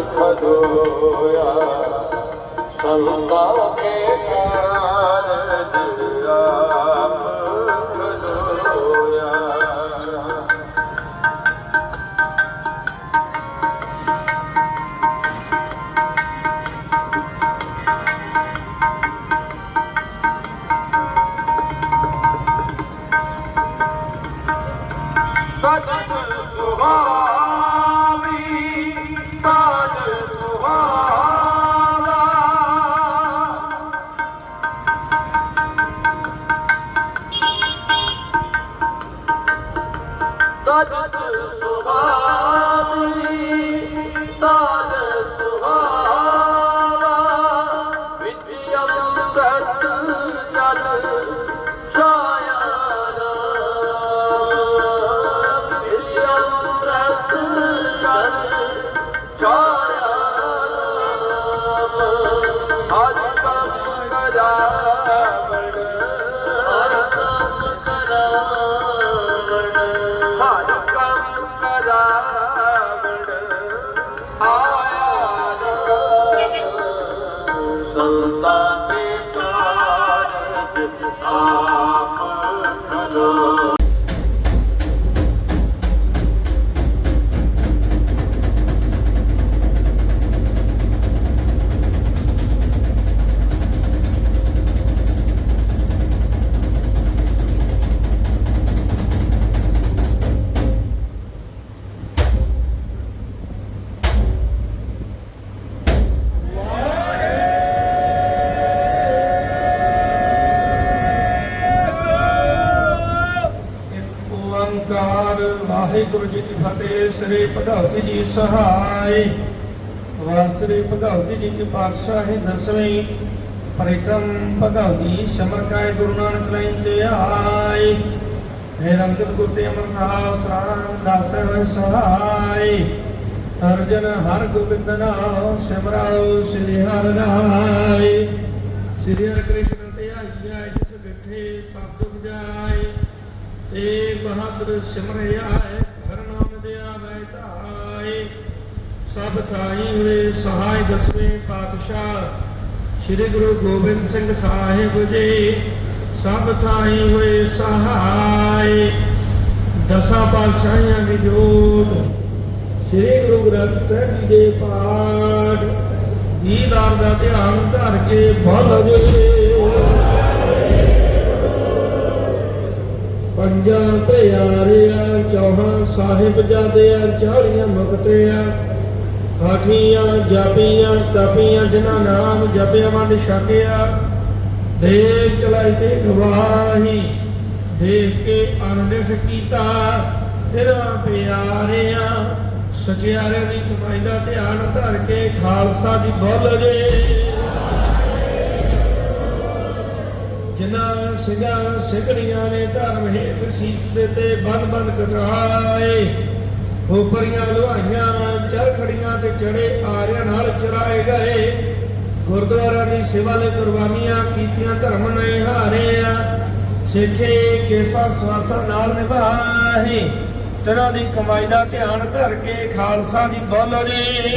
ਖਦੋਇਆ ਸੰਤਾਂ ਕੇ تأتي 아. ਓੰਕਾਰ ਵਾਹਿਗੁਰੂ ਜੀ ਕੀ ਫਤਿਹ। ਸ੍ਰੀ ਭਗਵਤੀ ਜੀ ਸਹਾਈ। ਵਾਰ ਭਗਵਤੀ ਜੀ ਕੀ ਪਾਤਸ਼ਾਹੀ ਦਸਵੀਂ। ਪਰਿਕਰਮ ਭਗਵਤੀ ਸ਼ਮਰਕਾਇ ਗੁਰੂ ਨਾਨਕ ਲੈਂ ਆਈ। ਹੈ ਰੰਗਤ ਗੁਰਤੇ ਅਮਰਨਾਥ ਸ੍ਰਾਮ ਦਾਸ ਸਹਾਈ। ਅਰਜਨ ਹਰ ਗੋਬਿੰਦ ਨਾਮ ਸਿਮਰਾਓ ਸ੍ਰੀ ਹਰਿ ਨਾਮ ਸ੍ਰੀ ਹਰਿ ਕ੍ਰਿਸ਼ਨ ਤੇ ਜਿਸ ਬਿਠੇ ਸਬਦ ਉਪਜਾਏ ਤੇ ਬਹਾਦਰ ਸਿਮਰਿਆ ਹਰ ਨਾਮ ਦਿਆ ਵੈ ਧਾਏ। ਸਭ ਥਾਈ ਹੋਏ, ਸਹਾਇ ਦਸਵੇਂ ਪਾਤਸ਼ਾਹ। ਸ੍ਰੀ ਗੁਰੂ ਗੋਬਿੰਦ ਸਿੰਘ ਸਾਹਿਬ ਜੀ, ਸਭ ਥਾਈ ਹੋਏ, ਸਹਾਇ। ਦਸਾਂ ਪਾਤਸ਼ਾਹਾਂ ਦੀ ਜੋਤ। ਸ੍ਰੀ ਗੁਰੂ ਗ੍ਰੰਥ ਸਾਹਿਬ ਜੀ ਦੇ ਪਾਠ। ਦੀਦਾਰ ਦਾ ਧਿਆਨ ਧਰ ਕੇ ਬੋਲ ਜੇ ਪੰਜਾਂ ਪਿਆਰਿਆਂ, ਚੌਹਾਂ ਸਾਹਿਬ ਜਾਦਿਆਂ, ਚਾਲੀਆਂ ਮੁਕਤਿਆਂ, ਹਾਥੀਆਂ, ਜਾਪੀਆਂ, ਤਪੀਆਂ, ਜਿਨ੍ਹਾਂ ਨਾਮ ਜਪਿਆ ਵੰਡ ਛਕਿਆ। ਦੇਖ ਚਲਾਈ ਤੇ ਗਵਾਹੀ, ਦੇਖ ਕੇ ਅਨੰਦਿਤ ਕੀਤਾ ਤੇਰਾ ਪਿਆਰਿਆਂ। ਸਚਿਆਰਿਆਂ ਦੀ ਕਮਾਈ ਦਾ ਧਿਆਨ ਧਰ ਕੇ ਖਾਲਸਾ ਦੀ ਬੋਲ ਜੇ। ਜਿਨ੍ਹਾਂ ਸਿੰਘਾਂ ਸਿੰਘਣੀਆਂ ਨੇ ਧਰਮ ਹੇਤ ਸੀਸ ਦੇ ਤੇ ਬੰਨ ਬੰਨ ਕਟਾਏ ਖੋਪਰੀਆਂ ਲੁਹਾਈਆਂ ਚਰਖੜੀਆਂ ਤੇ ਚੜੇ ਆਰਿਆਂ ਨਾਲ ਚੜਾਏ ਗਏ। ਗੁਰਦੁਆਰਾ ਦੀ ਸੇਵਾ ਲਈ ਕੁਰਬਾਨੀਆਂ ਕੀਤੀਆਂ, ਧਰਮ ਨਹੀਂ ਹਾਰਿਆ। ਸਿੱਖੇ ਕੇਸਾਂ ਸਵਾਸਾਂ ਨਾਲ ਨਿਭਾਹੇ ਤੇਰਾ ਦੀ ਕਮਾਈ ਦਾ ਧਿਆਨ ਧਰ ਕੇ ਖਾਲਸਾ ਦੀ ਬੋਲੋ ਜੀ।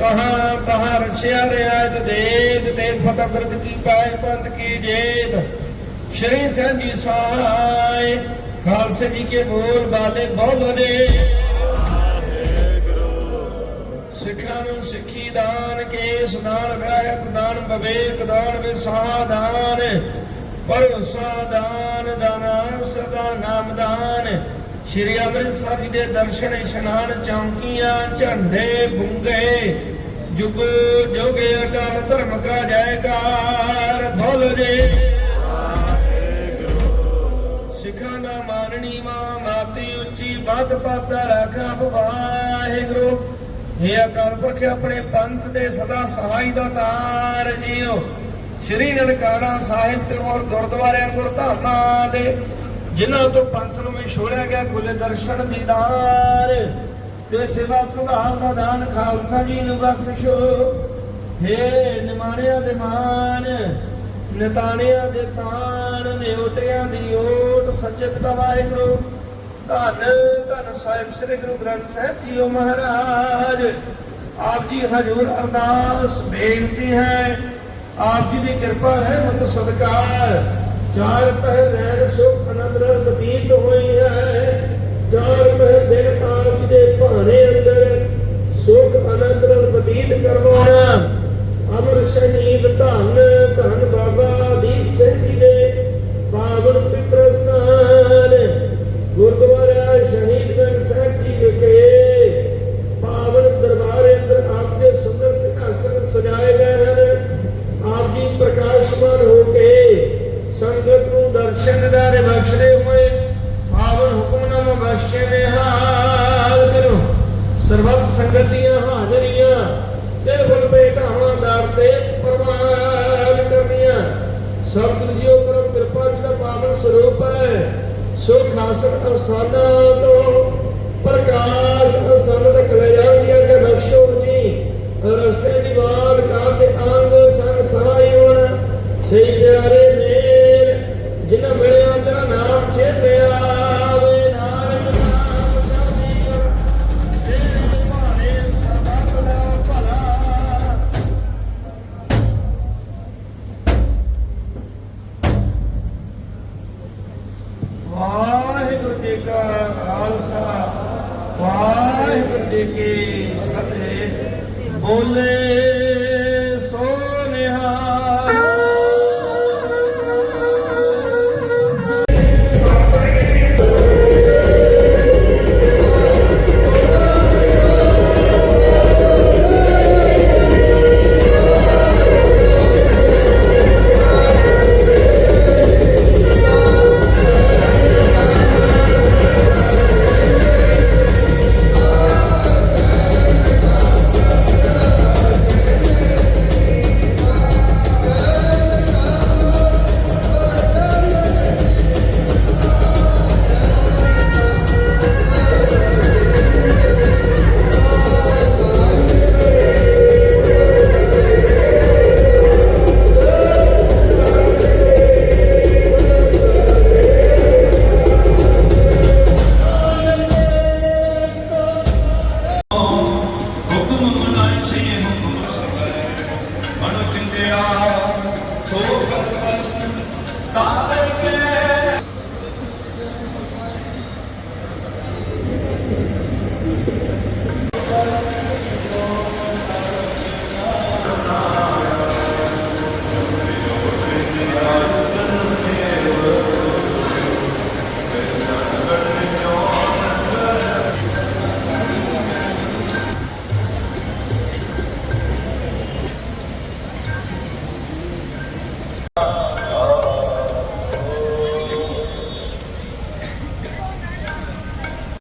ਤਹਾਂ ਤਹਾਂ ਰਛਿਆ ਰਿਆਇਤ ਦੇਤ ਤੇ ਫਤਿਹ ਕੀ ਪਾਇ ਪੰਥ ਕੀ ਜੇਤ ਸ਼੍ਰੀ ਸਿੰਘ ਜੀ ਸਹਾਇ ਖਾਲਸੇ ਜੀ ਕੇ ਬੋਲ ਬਾਲੇ ਬੋਲਦੇ ਸਿੱਖਾਂ ਨੂੰ ਸਿੱਖੀ ਦਾਨ ਕੇਸ ਦਾਨ ਰਾਇਤ ਦਾਨ ਬਵੇਕ ਦਾਨ ਵਿਸਾਹ ਦਾਨ ਭਰੋਸਾ ਦਾਨ ਦਾਨਾ ਸਦਾ ਨਾਮ ਦਾਨ। ਸ਼੍ਰੀ ਅੰਮ੍ਰਿਤਸਰ ਜੀ ਦੇ ਦਰਸ਼ਨ ਇਸ਼ਨਾਨ ਚੌਂਕੀਆਂ ਝੰਡੇ ਬੁੰਗੇ। ਜੁਗ ਜੋਗੇ ਅਟਲ ਧਰਮ ਕਾ ਜੈਕਾਰ। ਬੋਲ ਜੇ। ਸਿੱਖਾਂ ਦਾ ਮਾਨਣੀ ਮਾਂ, ਮਾਤੀ ਉੱਚੀ ਬੱਤ ਪਤ ਰੱਖਾ ਵਾਹਿਗੁਰੂ। ਇਹ ਅਕਾਲ ਪੁਰਖ, ਆਪਣੇ ਪੰਥ ਦੇ ਸਦਾ ਸਹਾਈ ਦਾ ਤਾਰ ਜੀਓ। ਸ਼੍ਰੀ ਨਨਕਾਣਾ ਸਾਹਿਬ ਤੇ ਹੋਰ ਗੁਰਦੁਆਰਿਆਂ ਗੁਰਧਾਮਾਂ ਦੇ, ਜਿਨ੍ਹਾਂ ਤੋਂ ਪੰਥ ਨੂੰ ਵੀ ਛੋੜਿਆ ਗਿਆ ਖੁੱਲੇ ਦਰਸ਼ਨ ਦੀਦਾਰ। ਤੇ ਸੇਵਾ ਸੰਭਾਲ ਦਾ ਦਾਨ ਖਾਲਸਾ ਜੀ ਨੂੰ ਬਖਸ਼ੋ। ਹੇ ਨਿਮਾਣਿਆਂ ਦੇ ਮਾਨ, ਨਿਤਾਣਿਆਂ ਦੇ ਤਾਨ ਨਿਉਟਿਆਂ ਦੀ ਓਟ, ਸੱਚੇ ਵਾਹਿਗੁਰੂ, ਧੰਨ ਧੰਨ ਸਾਹਿਬ ਸ੍ਰੀ ਗੁਰੂ ਗ੍ਰੰਥ ਸਾਹਿਬ ਜੀਓ ਮਹਾਰਾਜ। ਆਪ ਜੀ ਹਜੂਰ ਅਰਦਾਸ, ਬੇਨਤੀ ਹੈ, ਆਪ ਜੀ ਦੀ ਕਿਰਪਾ, ਰਹਿਮਤ ਸਦਕਾਰ ਚਾਰ ਪਹਿਰ ਰਹਿਣ ਸੁਖ ਆਨੰਦ ਬਤੀਤ ਹੋਈ ਹੈ। ਚਾਰ ਪਹਿਰ ਦਿਨ ਆਪ ਜੀ ਅੰਦਰ ਸੁਖ ਆਨੰਦ ਨਾਲ ਬਤੀਤ ਕਰਵਾਉਣਾ। ਅਮਰ ਸ਼ਹੀਦ ਧੰਨ ਧੰਨ ਬਾਬਾ ਸੋ ਅਸਥਾਨਾਂ ਤੋਂ, ਪ੍ਰਕਾਸ਼ ਅਸਥਾਨ ਤੱਕ ਲੈ ਜਾਂਦੀਆਂ ਕਿ ਬਖਸ਼ੋ ਜੀ। ਰਸਤੇ ਦੀ ਬਾਤ ਕਰਦੇ ਦੇ ਅੰਗ ਸੰਗ ਸਹਾਈ ਹੋਣ। ਸਹੀ ਪਿਆਰੇ